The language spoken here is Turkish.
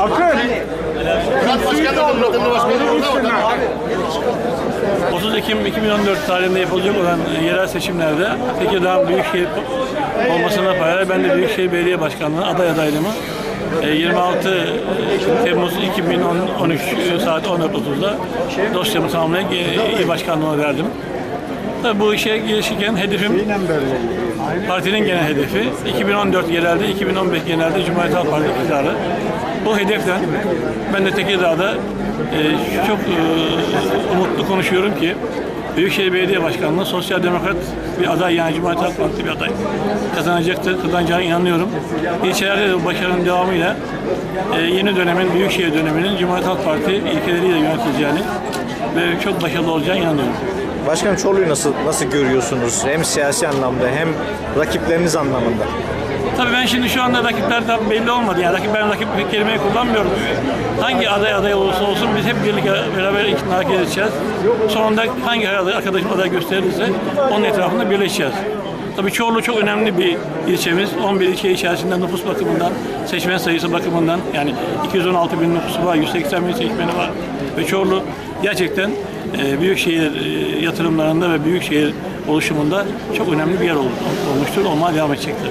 Akın. 30 Ekim 2014 tarihinde yapılacak olan yerel seçimlerde Tekirdağ Büyükşehir olmasına paralel ben de Büyükşehir Belediye Başkanlığı aday adaylığımı e, 26 Temmuz 2013 saat 14.30'da dosyamı tamamlayıp e, il başkanlığına verdim. Tabii bu işe girişirken hedefim partinin genel hedefi 2014 yerelde, 2015 genelde Cumhuriyet Halk Partisi iktidarı. Bu hedeften ben de Tekirdağ'da e, çok e, umutlu konuşuyorum ki Büyükşehir Belediye Başkanlığı sosyal demokrat bir aday yani Cumhuriyet Halk Partisi bir aday kazanacaktır. Kazanacağına inanıyorum. İlçelerde de başarının devamıyla e, yeni dönemin, Büyükşehir döneminin Cumhuriyet Halk Parti ilkeleriyle yönetileceğini ve çok başarılı olacağına inanıyorum. Başkanım Çorlu'yu nasıl nasıl görüyorsunuz? Hem siyasi anlamda hem rakipleriniz anlamında. Tabii ben şimdi şu anda rakipler de belli olmadı. Yani rakip, ben rakip kelimeyi kullanmıyorum. Hangi aday aday olursa olsun biz hep birlikte beraber ikna edeceğiz. Sonunda hangi aday, arkadaşım aday gösterirse onun etrafında birleşeceğiz. Tabii Çorlu çok önemli bir ilçemiz. 11 ilçe içerisinde nüfus bakımından, seçmen sayısı bakımından yani 216 bin nüfusu var, 180 bin seçmeni var. Ve Çorlu gerçekten e, büyükşehir e, yatırımlarında ve büyükşehir oluşumunda çok önemli bir yer ol- olmuştur. Olmaya devam edecektir.